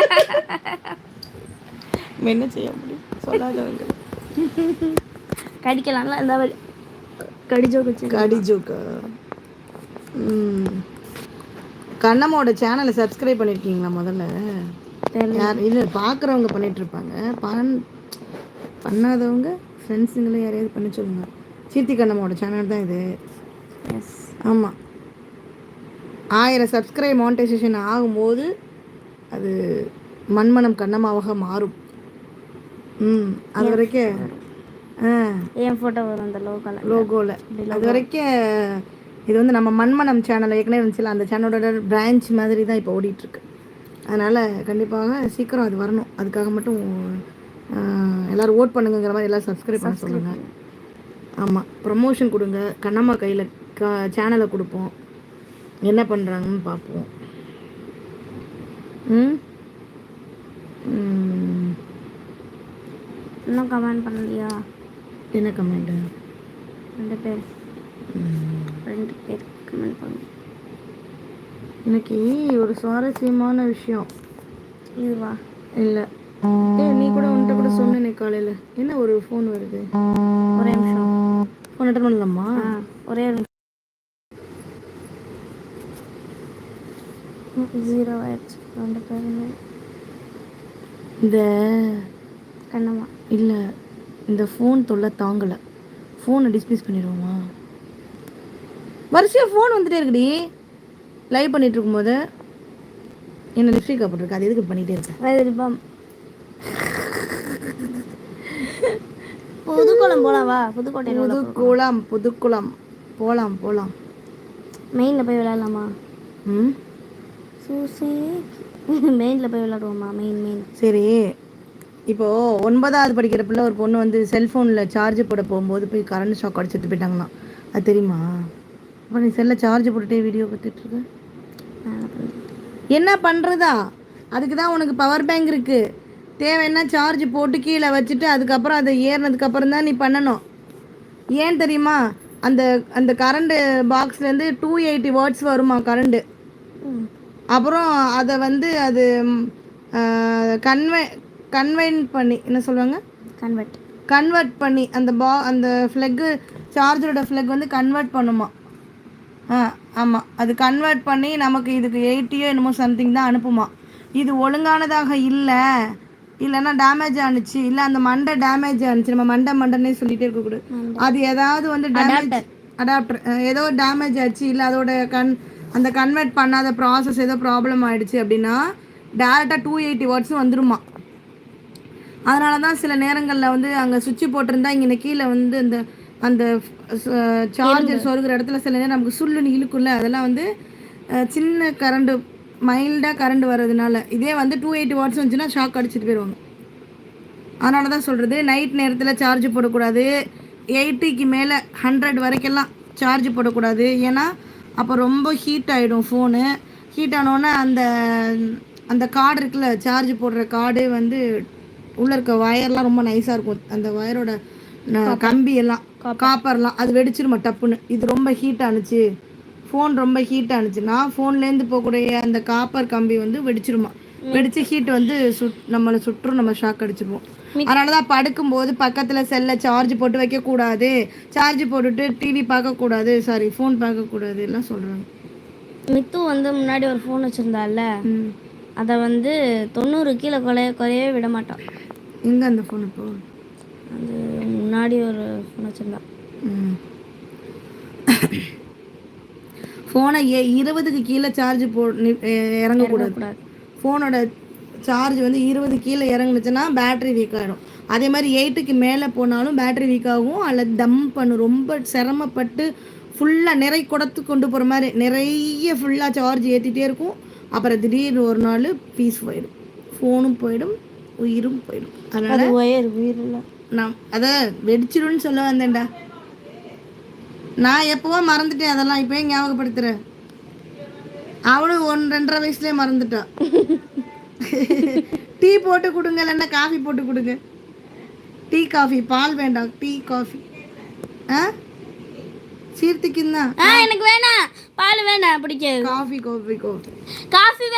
என்ன செய்ய முடியும்? சொல்லாதவங்க. கடிக்கலாம்ல? இந்த மாதிரி கடிஜோ வச்சு கடி ஜோக்கா ம். கண்ணம்மாவோட சேனலை சப்ஸ்கிரைப் பண்ணியிருக்கீங்களா முதல்ல? யார் இல்லை பார்க்குறவங்க பண்ணிட்டு இருப்பாங்க பண் பண்ணாதவங்க ஃப்ரெண்ட்ஸுங்களே யாரையாவது பண்ண சொல்லுங்க. சீர்த்தி கண்ணம்மாவோட சேனல் தான் இது. எஸ் ஆமாம் ஆயிரம் சப்ஸ்கிரைப் மானிட்டைசேஷன் ஆகும்போது அது மண்மனம் கண்ணமாவாக மாறும். ம் அது வரைக்கும் என் ஃபோட்டோ வரும் அந்த லோக்கலில் லோகோவில் அது வரைக்கும் இது வந்து நம்ம மண்மனம் சேனல் ஏற்கனவே இருந்துச்சுல அந்த சேனலோட பிரான்ச் மாதிரி தான் இப்போ ஓடிட்டுருக்கு. அதனால் கண்டிப்பாக சீக்கிரம் அது வரணும். அதுக்காக மட்டும் எல்லாரும் ஓட் பண்ணுங்கிற மாதிரி எல்லோரும் சப்ஸ்கிரைப் பண்ண சொல்லுங்கள் ஆமாம் ப்ரமோஷன் கொடுங்க. கண்ணம்மா கையில் க சேனலை கொடுப்போம். என்ன பண்ணுறாங்கன்னு பார்ப்போம். இன்னும் கமெண்ட் பண்ணலையா? என்ன கமெண்ட்டு ரெண்டு பேர். ரெண்டு பேர் கமெண்ட் பண்ணுங்க இன்னைக்கு ஒரு சுவாரஸ்யமான விஷயம். இதுவா? இல்லை. ஏ நீ கூட உன்கிட்ட கூட சொன்னேனே காலையில். என்ன ஒரு ஃபோன் வருது? ஒரே நிமிஷம். ஃபோன் அட்டன் பண்ணலாமா? ஒரே ஒரு நிமிஷம் ஜீரோ ஆயிடுச்சு ரெண்டு பேருமே இந்த கண்ணம்மா. இல்லை இந்த ஃபோன் தொல்லை தாங்கலை. ஃபோனை டிஸ்மிஸ் பண்ணிடுவோமா? வரிசையாக ஃபோன் வந்துட்டே இருக்குடி. லைவ் பண்ணிட்டு இருக்கும்போது என்ன லிப்ஸ்டிக் போட்டிருக்கு? அது எதுக்கு பண்ணிகிட்டே இருக்கேன் புதுக்கோளம் போலாம் வா. புதுக்கோட்டையில் உள்ள புதுக்குளம் புதுக்குளம். போகலாம் போகலாம் மெயினில் போய் விளையாடலாமா? ம்? சூசி. மெயினில் போய் விளையாடுவோமா மெயின் மெயின் சரி. இப்போது ஒன்பதாவது படிக்கிற பிள்ளை ஒரு பொண்ணு வந்து செல்ஃபோனில் சார்ஜ் போட போகும்போது போய் கரண்ட் ஷாக் அடிச்சுட்டு போயிட்டாங்களாம். அது தெரியுமா? அப்போ நீ செல்ல சார்ஜ் போட்டுட்டே வீடியோ பார்த்துட்ருக்க என்ன பண்ணுறதா அதுக்கு தான் உனக்கு பவர் பேங்க் இருக்குது தேவைன்னா சார்ஜ் போட்டு கீழே வச்சுட்டு அதுக்கப்புறம் அதை ஏறினதுக்கப்புறம் தான் நீ பண்ணணும். ஏன் தெரியுமா? அந்த அந்த கரண்ட்டு பாக்ஸ்லேருந்து டூ எயிட்டி வாட்ஸ் வருமா கரண்ட்டு அப்புறம் அதை வந்து அது கன்வே கன்வென்ட் பண்ணி என்ன சொல்லுவாங்க? கன்வெர்ட் கன்வெர்ட் பண்ணி அந்த பா அந்த ஃப்ளக்கு சார்ஜரோட ஃப்ளக் வந்து கன்வெர்ட் பண்ணுமா? ஆ ஆமாம் அது கன்வெர்ட் பண்ணி நமக்கு இதுக்கு எயிட்டியோ என்னமோ சம்திங் தான் அனுப்புமா? இது ஒழுங்கானதாக இல்லை. இல்லைன்னா டேமேஜ் ஆனுச்சு. இல்லை அந்த மண்டை டேமேஜ் ஆனுச்சு. நம்ம மண்டை மண்டைன்னே சொல்லிட்டே இருக்கக்கூடாது. அது ஏதாவது வந்து டேமேஜ் அடாப்டர் ஏதோ டேமேஜ் ஆச்சு. இல்லை அதோட கன் அந்த கன்வெர்ட் பண்ணாத ப்ராசஸ் ஏதோ ப்ராப்ளம் ஆயிடுச்சு அப்படின்னா டேரெக்டாக டூ எயிட்டி வாட்ஸும் வந்துருமா. அதனால தான் சில நேரங்களில் வந்து அங்கே சுவிட்ச் போட்டிருந்தா இங்கே கீழே வந்து அந்த அந்த சார்ஜர் சொருகிற இடத்துல சில நேரம் நமக்கு சுள்ளுன்னு இழுக்கும்ல அதெல்லாம் வந்து சின்ன கரண்ட் மைல்டாக கரண்ட் வர்றதுனால. இதே வந்து டூ எயிட்டி வாட்ஸ் வந்துச்சுன்னா ஷாக் அடிச்சிட்டு போயிடுவாங்க. அதனால தான் சொல்கிறது நைட் நேரத்தில் சார்ஜ் போடக்கூடாது. எயிட்டிக்கு மேலே ஹண்ட்ரட் வரைக்கெல்லாம் சார்ஜ் போடக்கூடாது. ஏன்னா அப்போ ரொம்ப ஹீட் ஆகிடும் ஃபோனு ஹீட் ஆனோடனே அந்த அந்த கார்டு இருக்குல்ல சார்ஜ் போடுற கார்டு வந்து உள்ளே இருக்க வயர்லாம் ரொம்ப நைஸாக இருக்கும். அந்த வயரோட கம்பி எல்லாம் காப்பர்லாம் அது வெடிச்சிருமா டப்புன்னு. இது ரொம்ப ஹீட் ஆனுச்சு. ஃபோன் ரொம்ப ஹீட் ஆனுச்சுன்னா ஃபோன்லேருந்து போகக்கூடிய அந்த காப்பர் கம்பி வந்து வெடிச்சிருமா. வெடிச்சு ஹீட் வந்து சுட் நம்மளை சுற்றும் நம்ம ஷாக் அடிச்சிருவோம். அதனால தான் படுக்கும்போது பக்கத்தில் செல்ல சார்ஜ் போட்டு வைக்கக்கூடாது சார்ஜ் போட்டுட்டு டிவி பார்க்கக்கூடாது சாரி ஃபோன் பார்க்கக்கூடாது எல்லாம் சொல்கிறாங்க மித்து வந்து முன்னாடி ஒரு ஃபோன் வச்சுருந்தால ம். அதை வந்து தொண்ணூறு கீழே குறைய குறையவே விட மாட்டான். எங்கே அந்த ஃபோன் இப்போ? அது முன்னாடி ஒரு ஃபோன் வச்சுருந்தா ம். ஃபோனை இருபதுக்கு கீழே சார்ஜ் போ இறங்கக்கூடாது. கூடாது ஃபோனோட சார்ஜ் வந்து இருபது கீழே இறங்குனுச்சுன்னா பேட்டரி வீக் ஆகிடும் அதே மாதிரி எயிட்டுக்கு மேலே போனாலும் பேட்டரி வீக் ஆகும். அல்லது தம் பண்ணும் ரொம்ப சிரமப்பட்டு ஃபுல்லாக நிறை குடத்து கொண்டு போகிற மாதிரி நிறைய ஃபுல்லாக சார்ஜ் ஏற்றிட்டே இருக்கும். அப்புறம் திடீர்னு ஒரு நாள் பீஸ் போயிடும். ஃபோனும் போயிடும் உயிரும் போயிடும். அதனால் அது ஒயர் உயிரில் நான் அதை வெடிச்சிடும்னு சொல்ல வந்தேன்டா. நான் எப்பவோ மறந்துட்டேன் அதெல்லாம் இப்போயே ஞாபகப்படுத்துறேன். அவளும் ஒன் ரெண்டரை வயசுலேயே மறந்துட்டா டீ போட்டு கொடுங்க இல்லைன்னா காஃபி போட்டு கொடுங்க. டீ காஃபி பால் வேண்டாம். Tea coffee. ஆ? சீர்த்திக்குன்னா எனக்கு வேணாம். பால் வேணாம் பிடிக்காது. Coffee coffee coffee. காஃபி